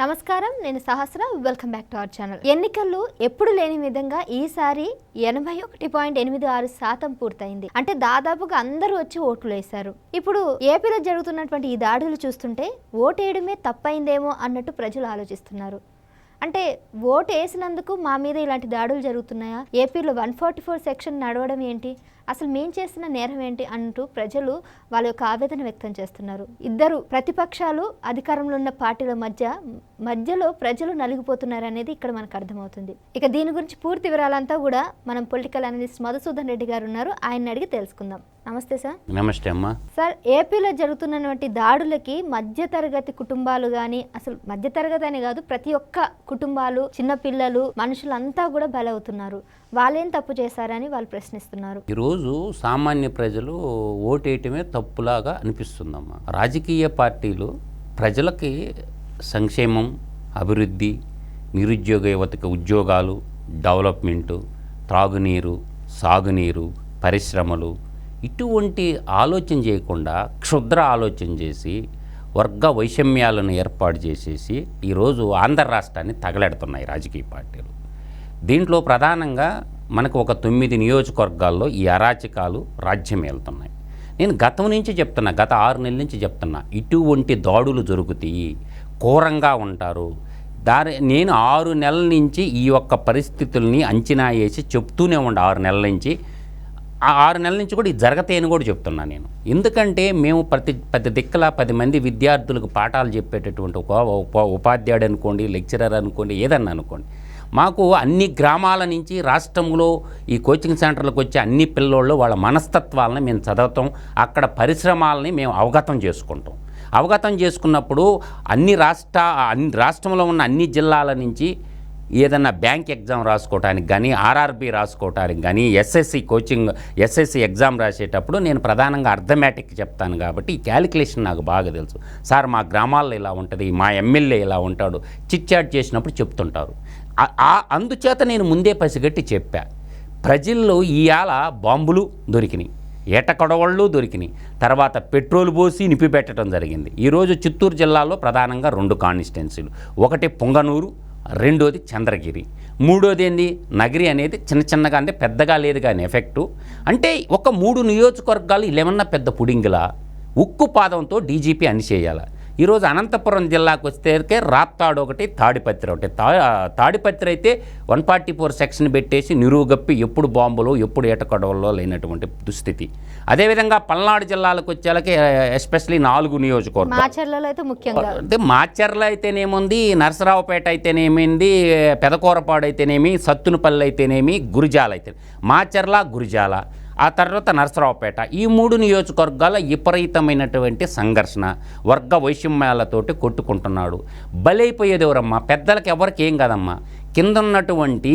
నమస్కారం నేను Sahasra. Welcome back to our channel ఎన్నికల్లో ఎప్పుడు లేని విధంగా ఈసారి ఎనభై ఒకటి పాయింట్ ఎనిమిది ఆరు శాతం పూర్తయింది. అంటే దాదాపుగా అందరూ వచ్చి ఓట్లు వేశారు. ఇప్పుడు ఏపీలో జరుగుతున్నటువంటి ఈ దాడులు చూస్తుంటే ఓటేయడమే తప్పైందేమో అన్నట్టు ప్రజలు ఆలోచిస్తున్నారు. అంటే ఓటు వేసినందుకు మా మీద ఇలాంటి దాడులు జరుగుతున్నాయా? ఏపీలో వన్ ఫార్టీ ఫోర్ సెక్షన్ నడవడం ఏంటి? అసలు మేం చేసిన నేరం ఏంటి అంటూ ప్రజలు వాళ్ళ యొక్క ఆవేదన వ్యక్తం చేస్తున్నారు. ఇద్దరు ప్రతిపక్షాలు అధికారంలో ఉన్న పార్టీల మధ్య మధ్యలో ప్రజలు నలిగిపోతున్నారు అనేది ఇక్కడ మనకు అర్థమవుతుంది. ఇక దీని గురించి పూర్తి వివరాలంతా కూడా మనం పొలిటికల్ అనలిస్ట్ మధుసూదన్ రెడ్డి గారు ఉన్నారు. ఆయన అడిగి తెలుసుకుందాం. నమస్తే సార్. నమస్తే అమ్మా. సార్ ఏపీలో జరుగుతున్నటువంటి దాడులకి మధ్యతరగతి కుటుంబాలు కానీ అసలు మధ్యతరగతి అని కాదు ప్రతి ఒక్క కుటుంబాలు చిన్నపిల్లలు మనుషులంతా కూడా బలవుతున్నారు. వాళ్ళేం తప్పు చేశారని వాళ్ళు ప్రశ్నిస్తున్నారు. ఈరోజు సామాన్య ప్రజలు ఓటేయటమే తప్పులాగా అనిపిస్తుందమ్మా. రాజకీయ పార్టీలు ప్రజలకి సంక్షేమం అభివృద్ధి నిరుద్యోగ యువతకి ఉద్యోగాలు డెవలప్మెంటు త్రాగునీరు సాగునీరు పరిశ్రమలు ఇటువంటి ఆలోచన చేయకుండా క్షుద్ర ఆలోచన చేసి వర్గ వైషమ్యాలను ఏర్పాటు చేసేసి ఈరోజు ఆంధ్ర రాష్ట్రాన్ని తగలెడుతున్నాయి రాజకీయ పార్టీలు. దీంట్లో ప్రధానంగా మనకు ఒక తొమ్మిది నియోజకవర్గాల్లో ఈ అరాచకాలు రాజ్యం నేను గతం నుంచి చెప్తున్నా గత ఆరు నెలల నుంచి చెప్తున్నా ఇటువంటి దాడులు జరుగుతాయి ఘోరంగా ఉంటారు. దాని నేను ఆరు నెలల నుంచి ఈ యొక్క పరిస్థితుల్ని అంచనా వేసి చెప్తూనే ఉండ ఆరు నెలల నుంచి. ఆ ఆరు నెలల నుంచి కూడా ఇది జరగతాయని కూడా చెప్తున్నా నేను. ఎందుకంటే మేము ప్రతి ప్రతి దిక్కుల పది మంది విద్యార్థులకు పాఠాలు చెప్పేటటువంటి ఒక ఉపాధ్యాయుడు అనుకోండి లెక్చరర్ అనుకోండి ఏదన్నా అనుకోండి మాకు అన్ని గ్రామాల నుంచి రాష్ట్రంలో ఈ కోచింగ్ సెంటర్లకు వచ్చే అన్ని పిల్లోళ్ళు వాళ్ళ మనస్తత్వాలని మేము చదవటం అక్కడ పరిశ్రమాలని మేము అవగతం చేసుకుంటాం. అవగతం చేసుకున్నప్పుడు అన్ని రాష్ట్ర అన్ని రాష్ట్రంలో ఉన్న అన్ని జిల్లాల నుంచి ఏదన్నా బ్యాంక్ ఎగ్జామ్ రాసుకోవటానికి కానీ ఆర్ఆర్బి రాసుకోవటానికి కానీ ఎస్ఎస్సి కోచింగ్ ఎస్ఎస్సి ఎగ్జామ్ రాసేటప్పుడు నేను ప్రధానంగా అర్థమెటిక్ చెప్తాను కాబట్టి ఈ క్యాలిక్యులేషన్ నాకు బాగా తెలుసు. సార్ మా గ్రామాల్లో ఇలా ఉంటుంది మా ఎమ్మెల్యే ఇలా ఉంటాడు చిట్ చాట్ చేసినప్పుడు చెప్తుంటారు. అందుచేత నేను ముందే పసిగట్టి చెప్పా. ప్రజల్లో ఇవాళ బాంబులు దొరికినాయి ఏట కొడవళ్ళు దొరికినాయి తర్వాత పెట్రోల్ పోసి నిప్పిపెట్టడం జరిగింది. ఈరోజు చిత్తూరు జిల్లాలో ప్రధానంగా రెండు కాన్స్టిట్యున్సీలు ఒకటి పొంగనూరు రెండోది చంద్రగిరి. మూడోది ఏంది? నగిరి అనేది చిన్న చిన్నగా అంటే పెద్దగా లేదు కానీ ఎఫెక్టు అంటే ఒక మూడు నియోజకవర్గాలు ఇలేమన్నా పెద్ద పుడింగిలా ఉక్కు పాదంతో డీజీపీ అనిచేయాలి ఈరోజు అనంతపురం జిల్లాకు వస్తేకే రాప్తాడు ఒకటి తాడిపత్రి ఒకటి. తా తాడిపత్రి అయితే వన్ ఫార్టీ ఫోర్ సెక్షన్ పెట్టేసి నిరువుగప్పి ఎప్పుడు బాంబులు ఎప్పుడు ఏటకొడవల్లో లేనటువంటి దుస్థితి. అదేవిధంగా పల్నాడు జిల్లాలకు వచ్చేలకి ఎస్పెషలీ నాలుగు నియోజకవర్గాలు. మాచర్లలో అయితే ముఖ్యంగా. అంటే మాచర్ల అయితేనేముంది నరసరావుపేట అయితేనేమింది పెదకూరపాడు అయితేనేమి సత్తునపల్లి అయితేనేమి గురిజాల అయితే. మాచర్ల గురిజాల. ఆ తర్వాత నరసరావుపేట. ఈ మూడు నియోజకవర్గాల విపరీతమైనటువంటి సంఘర్షణ వర్గ వైషమ్యాలతోటి కొట్టుకుంటున్నాడు. బలైపోయేది ఎవరమ్మా పెద్దలకు ఎవరికి ఏం కాదమ్మా? కింద ఉన్నటువంటి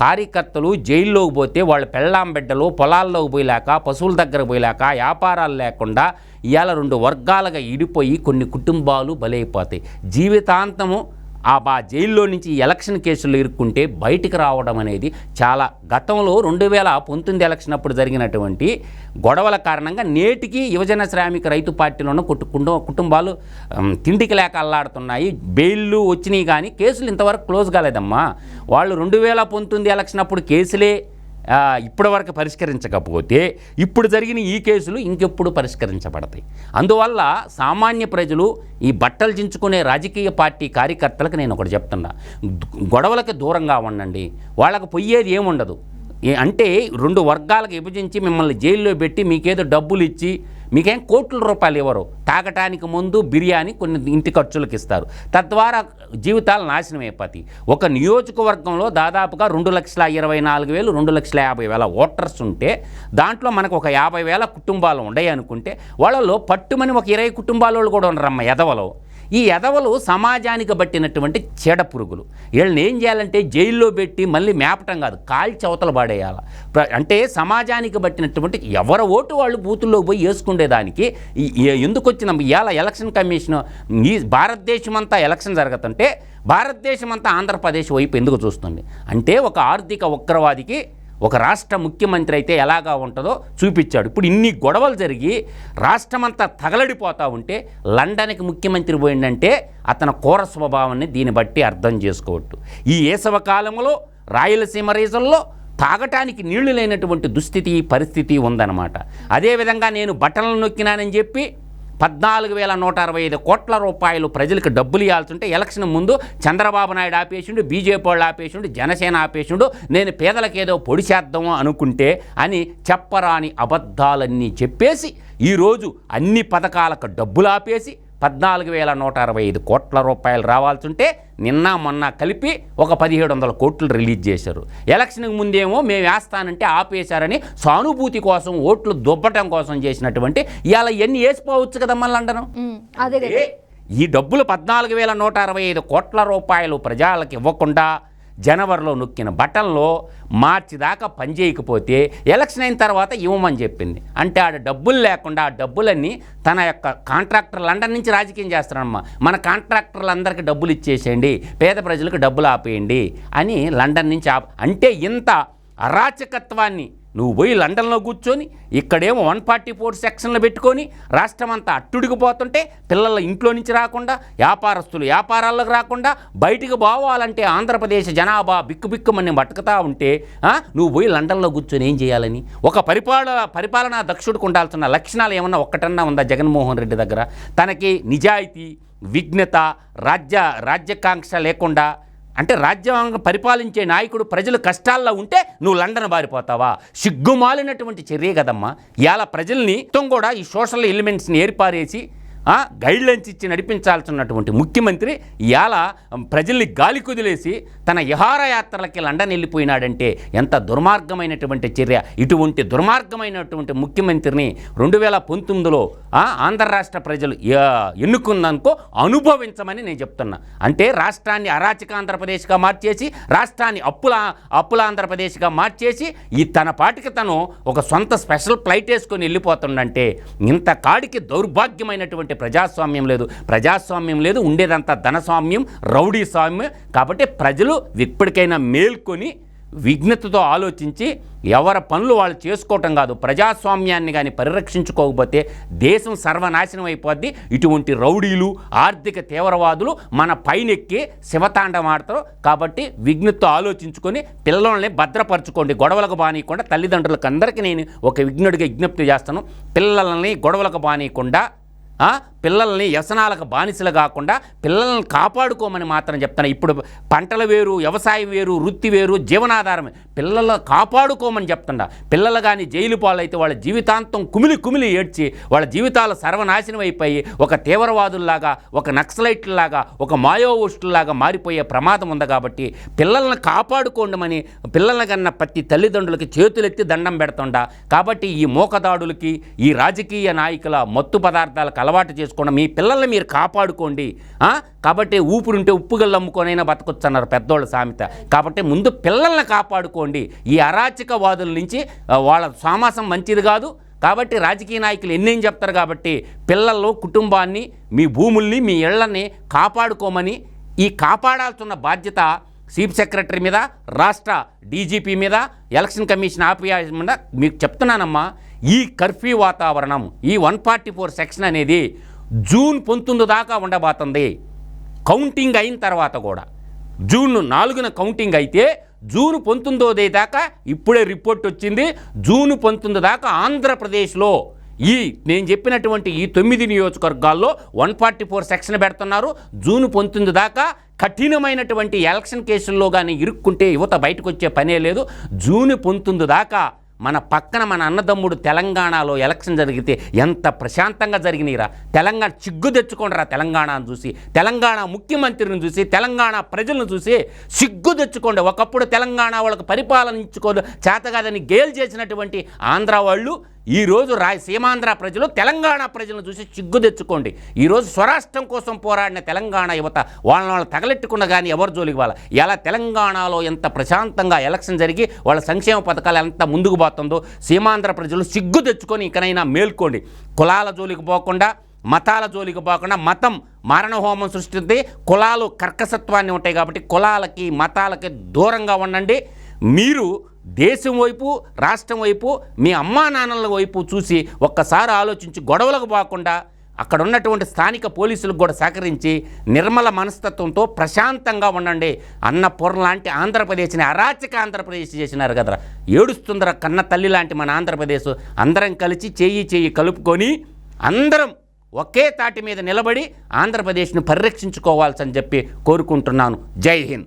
కార్యకర్తలు జైల్లోకి పోతే వాళ్ళ పెళ్ళాం బిడ్డలు పొలాల్లోకి పోయలేక పశువుల దగ్గర పోయలేక వ్యాపారాలు లేకుండా ఇవాళ రెండు వర్గాలుగా ఇడిపోయి కొన్ని కుటుంబాలు బలైపోతాయి. జీవితాంతము ఆ బా జైల్లో నుంచి ఎలక్షన్ కేసులు ఇరుక్కుంటే బయటికి రావడం అనేది చాలా గతంలో రెండు వేల పంతొమ్మిది ఎలక్షన్ అప్పుడు జరిగినటువంటి గొడవల కారణంగా నేటికి యువజన శ్రామిక రైతు పార్టీలోనూ ఉన్న కుటుంబ- కుటుంబాలు తిండికి లేక అల్లాడుతున్నాయి. బెయిల్లు వచ్చినాయి కానీ కేసులు ఇంతవరకు క్లోజ్ కాలేదమ్మా. వాళ్ళు రెండు వేల పంతొమ్మిది ఎలక్షన్ అప్పుడు కేసులే ఇప్పటివరకు పరిష్కరించకపోతే ఇప్పుడు జరిగిన ఈ కేసులు ఇంకెప్పుడు పరిష్కరించబడతాయి. అందువల్ల సామాన్య ప్రజలు ఈ బట్టలు చించుకునే రాజకీయ పార్టీ కార్యకర్తలకు నేను ఒకటి చెప్తున్నా. గొడవలకి దూరంగా ఉండండి. వాళ్ళకు పోయేది ఏముండదు. అంటే రెండు వర్గాలకు విభజించి మిమ్మల్ని జైల్లో పెట్టి మీకేదో డబ్బులు ఇచ్చి మీకేం కోట్ల రూపాయలు ఇవ్వరు. తాగటానికి ముందు బిర్యానీ కొన్ని ఇంటి ఖర్చులకు ఇస్తారు. తద్వారా జీవితాలు నాశనం అయిపోతాయి. ఒక నియోజకవర్గంలో దాదాపుగా రెండు లక్షల ఇరవై నాలుగు వేలు రెండు లక్షల యాభై వేల ఓటర్స్ ఉంటే దాంట్లో మనకు ఒక యాభై వేల కుటుంబాలు ఉన్నాయి అనుకుంటే వాళ్ళలో పట్టుమని ఒక ఇరవై కుటుంబాల వాళ్ళు కూడా ఉండరమ్మ ఎదవలో ఈ ఎదవలు సమాజానికి బట్టినటువంటి చెడ పురుగులు. వీళ్ళని ఏం చేయాలంటే జైల్లో పెట్టి మళ్ళీ మేపటం కాదు కాల్చి అవతల పాడేయాలి. అంటే సమాజానికి బట్టినటువంటి ఎవరి ఓటు వాళ్ళు బూతుల్లో పోయి వేసుకునేదానికి ఎందుకు వచ్చిన ఇవాళ ఎలక్షన్ కమిషన్ ఈ భారతదేశం అంతా ఎలక్షన్ జరుగుతుంటే భారతదేశం అంతా ఆంధ్రప్రదేశ్ వైపు ఎందుకు చూస్తుంది? అంటే ఒక ఆర్థిక ఉగ్రవాదికి ఒక రాష్ట్ర ముఖ్యమంత్రి అయితే ఎలాగా ఉంటుందో చూపించాడు. ఇప్పుడు ఇన్ని గొడవలు జరిగి రాష్ట్రమంతా తగలడిపోతూ ఉంటే లండన్కి ముఖ్యమంత్రి పోయిందంటే అతని కోర స్వభావాన్ని దీన్ని బట్టి అర్థం చేసుకోవట్టు. ఈ ఏసవకాలంలో రాయలసీమ రీజన్లో తాగటానికి నీళ్ళు లేనటువంటి దుస్థితి పరిస్థితి ఉందన్నమాట. అదేవిధంగా నేను బట్టలను నొక్కినానని చెప్పి పద్నాలుగు వేల నూట అరవై ఐదు కోట్ల రూపాయలు ప్రజలకు డబ్బులు ఇవ్వాల్సి ఉంటే ఎలక్షన్ ముందు చంద్రబాబు నాయుడు ఆపేసిండు బీజేపీ వాళ్ళు ఆపేసిండు జనసేన ఆపేసిండు నేను పేదలకు ఏదో పొడి చేద్దాము అనుకుంటే అని చెప్పరాని అబద్ధాలన్నీ చెప్పేసి ఈరోజు అన్ని పథకాలకు డబ్బులు ఆపేసి పద్నాలుగు వేల నూట అరవై ఐదు కోట్ల రూపాయలు రావాల్సి ఉంటే నిన్న మొన్న కలిపి ఒక పదిహేడు వందల కోట్లు రిలీజ్ చేశారు. ఎలక్షన్కి ముందేమో మేము వేస్తానంటే ఆపేశారని సానుభూతి కోసం ఓట్లు దుబ్బటం కోసం చేసినటువంటి ఇవాళ ఎన్ని వేసిపోవచ్చు కదా మళ్ళీ లండను అదే ఈ డబ్బులు పద్నాలుగు వేల నూట అరవై ఐదు కోట్ల రూపాయలు ప్రజలకు ఇవ్వకుండా జనవరిలో నొక్కిన బటన్లో మార్చి దాకా పనిచేయకపోతే ఎలక్షన్ అయిన తర్వాత ఇవ్వమని చెప్పింది. అంటే ఆడ డబ్బులు లేకుండా ఆ డబ్బులన్నీ తన యొక్క కాంట్రాక్టర్ లండన్ నుంచి రాజకీయం చేస్తారమ్మా మన కాంట్రాక్టర్లందరికీ డబ్బులు ఇచ్చేసేయండి పేద ప్రజలకు డబ్బులు ఆపేయండి అని లండన్ నుంచి ఆప అంటే ఇంత అరాచకత్వాన్ని నువ్వు పోయి లండన్లో కూర్చొని ఇక్కడేమో వన్ ఫార్టీ ఫోర్ సెక్షన్లు పెట్టుకొని రాష్ట్రం అంతా అట్టుడికిపోతుంటే పిల్లల ఇంట్లో నుంచి రాకుండా వ్యాపారస్తులు వ్యాపారాల్లోకి రాకుండా బయటికి పోవాలంటే ఆంధ్రప్రదేశ్ జనాభా బిక్కుబిక్కుమని బతుకుతా ఉంటే నువ్వు పోయి లండన్లో కూర్చొని ఏం చేయాలని? ఒక పరిపాలన పరిపాలనా దక్షుడికి ఉండాల్సిన లక్షణాలు ఏమన్నా ఒక్కటన్నా ఉందా జగన్మోహన్ రెడ్డి దగ్గర? తనకి నిజాయితీ విఘ్నత రాజ్య రాజ్యకాంక్ష లేకుండా అంటే రాజ్యాంగం పరిపాలించే నాయకుడు ప్రజలు కష్టాల్లో ఉంటే నువ్వు లండన్ బారిపోతావా? సిగ్గుమాలినటువంటి చర్య కదమ్మా. ఇలా ప్రజల్ని మొత్తం కూడా ఈ సోషల్ ఎలిమెంట్స్ని ఏర్పారేసి గైడ్ లైన్స్ ఇచ్చి నడిపించాల్సినటువంటి ముఖ్యమంత్రి ఇవాళ ప్రజల్ని గాలి కుదిలేసి తన విహారయాత్రలకి లండన్ వెళ్ళిపోయినాడంటే ఎంత దుర్మార్గమైనటువంటి చర్య. ఇటువంటి దుర్మార్గమైనటువంటి ముఖ్యమంత్రిని రెండు వేల పంతొమ్మిదిలో ఆంధ్ర రాష్ట్ర ప్రజలు ఎన్నుకుందనుకో ఎన్నుకున్నందుకో అనుభవించమని నేను చెప్తున్నా. అంటే రాష్ట్రాన్ని అరాచక ఆంధ్రప్రదేశ్గా మార్చేసి రాష్ట్రాన్ని అప్పుల అప్పుల ఆంధ్రప్రదేశ్గా మార్చేసి ఈ తన పాటికి తను ఒక సొంత స్పెషల్ ఫ్లైట్ వేసుకొని వెళ్ళిపోతుండంటే ఇంత కాడికి దౌర్భాగ్యమైనటువంటి ప్రజాస్వామ్యం లేదు. ప్రజాస్వామ్యం లేదు ఉండేదంతా ధనస్వామ్యం రౌడీ స్వామ్యం. కాబట్టి ప్రజలు ఇప్పటికైనా మేల్కొని విఘ్నతతో ఆలోచించి ఎవరి పనులు వాళ్ళు చేసుకోవటం కాదు. ప్రజాస్వామ్యాన్ని కానీ పరిరక్షించుకోకపోతే దేశం సర్వనాశనం అయిపోద్ది. ఇటువంటి రౌడీలు ఆర్థిక తీవ్రవాదులు మన పైనెక్కి శివతాండం ఆడతారు. కాబట్టి విఘ్నతతో ఆలోచించుకొని పిల్లల్ని భద్రపరచుకోండి. గొడవలకు బానియకుండా తల్లిదండ్రులకు అందరికీ నేను ఒక విఘ్నుడిగా విజ్ఞప్తి చేస్తాను. పిల్లల్ని గొడవలకు బానీయకుండా పిల్లల్ని వ్యసనాలకు బానిసలు కాకుండా పిల్లల్ని కాపాడుకోమని మాత్రం చెప్తాను ఇప్పుడు పంటలు వేరు వ్యవసాయం వేరు వృత్తి వేరు జీవనాధారం పిల్లల కాపాడుకోమని చెప్తుండ. పిల్లలు కానీ జైలు పాలైతే వాళ్ళ జీవితాంతం కుమిలి కుమిలి ఏడ్చి వాళ్ళ జీవితాలు సర్వనాశనం అయిపోయి ఒక తీవ్రవాదుల్లాగా ఒక నక్సలైట్లలాగా ఒక మాయోయిస్టులాగా మారిపోయే ప్రమాదం ఉంది కాబట్టి పిల్లల్ని కాపాడుకోండమని పిల్లల కన్నా ప్రతి తల్లిదండ్రులకి చేతులెత్తి దండం పెడుతుండ. కాబట్టి ఈ మోకదాడులకి ఈ రాజకీయ నాయకుల మత్తు పదార్థాలకు అలవాటు చేసుకోండి. మీ పిల్లల్ని మీరు కాపాడుకోండి. కాబట్టి ఊపిరుంటే ఉప్పు గల్లు అమ్ముకొనైనా బతకొచ్చు అన్నారు పెద్దోళ్ళ సామెత. కాబట్టి ముందు పిల్లల్ని కాపాడుకోండి. ఈ అరాచకవాదుల నుంచి వాళ్ళ సామాసం మంచిది కాదు. కాబట్టి రాజకీయ నాయకులు ఎన్నేం చెప్తారు కాబట్టి పిల్లలు కుటుంబాన్ని మీ భూముల్ని మీ ఇళ్ళని కాపాడుకోమని ఈ కాపాడాల్సిన బాధ్యత చీఫ్ సెక్రటరీ మీద రాష్ట్ర డీజీపీ మీద ఎలక్షన్ కమిషన్ ఆఫీస్ మీద మీకు చెప్తున్నానమ్మా. ఈ కర్ఫ్యూ వాతావరణం ఈ వన్ ఫార్టీ ఫోర్ సెక్షన్ అనేది జూన్ పంతొమ్మిది దాకా ఉండబోతుంది. కౌంటింగ్ అయిన తర్వాత కూడా. జూన్ నాలుగున కౌంటింగ్ అయితే జూన్ పంతొమ్మిదో తేదీ దాకా ఇప్పుడే రిపోర్ట్ వచ్చింది. జూన్ పంతొమ్మిది దాకా ఆంధ్రప్రదేశ్లో ఈ నేను చెప్పినటువంటి ఈ తొమ్మిది నియోజకవర్గాల్లో వన్ ఫార్టీ ఫోర్ సెక్షన్ పెడుతున్నారు. జూన్ పంతొమ్మిది దాకా కఠినమైనటువంటి ఎలక్షన్ కేసుల్లో కానీ ఇరుక్కుంటే యువత బయటకు వచ్చే పనే లేదు. జూన్ పంతొమ్మిది దాకా మన పక్కన మన అన్నదమ్ముడు తెలంగాణలో ఎలక్షన్ జరిగితే ఎంత ప్రశాంతంగా జరిగినాయిరా తెలంగాణ చిగ్గు తెచ్చుకోండిరా తెలంగాణను చూసి. తెలంగాణ ముఖ్యమంత్రిని చూసి తెలంగాణ ప్రజలను చూసి సిగ్గు తెచ్చుకోండి. ఒకప్పుడు తెలంగాణ వాళ్ళకి పరిపాలనించుకోదు చేతగాదని గేల్ చేసినటువంటి ఆంధ్ర వాళ్ళు ఈరోజు రా సీమాంధ్ర ప్రజలు తెలంగాణ ప్రజలను చూసి సిగ్గు తెచ్చుకోండి. ఈరోజు స్వరాష్ట్రం కోసం పోరాడిన తెలంగాణ యువత వాళ్ళని వాళ్ళు తగలెట్టుకున్న కానీ ఎవరు జోలికి వాళ్ళ ఎలా తెలంగాణలో ఎంత ప్రశాంతంగా ఎలక్షన్ జరిగి వాళ్ళ సంక్షేమ పథకాలు ఎంత ముందుకు పోతుందో సీమాంధ్ర ప్రజలు సిగ్గు తెచ్చుకొని ఇకనైనా మేల్కోండి. కులాల జోలికి పోకుండా మతాల జోలికి పోకుండా మతం మారణహోమం సృష్టింది కులాలు కర్కసత్వాన్ని ఉంటాయి కాబట్టి కులాలకి మతాలకి దూరంగా ఉండండి. మీరు దేశం వైపు రాష్ట్రం వైపు మీ అమ్మా నాన్నల వైపు చూసి ఒక్కసారి ఆలోచించి గొడవలకు పోకుండా అక్కడ ఉన్నటువంటి స్థానిక పోలీసులకు కూడా సహకరించి నిర్మల మనస్తత్వంతో ప్రశాంతంగా ఉండండి. అన్నపూర్ణ లాంటి ఆంధ్రప్రదేశ్ని అరాచక ఆంధ్రప్రదేశ్ చేసినారు కదరా. ఏడుస్తుందర కన్న తల్లి లాంటి మన ఆంధ్రప్రదేశ్. అందరం కలిసి చేయి చేయి కలుపుకొని అందరం ఒకే తాటి మీద నిలబడి ఆంధ్రప్రదేశ్ను పరిరక్షించుకోవాల్సని చెప్పి కోరుకుంటున్నాను. జై హింద్.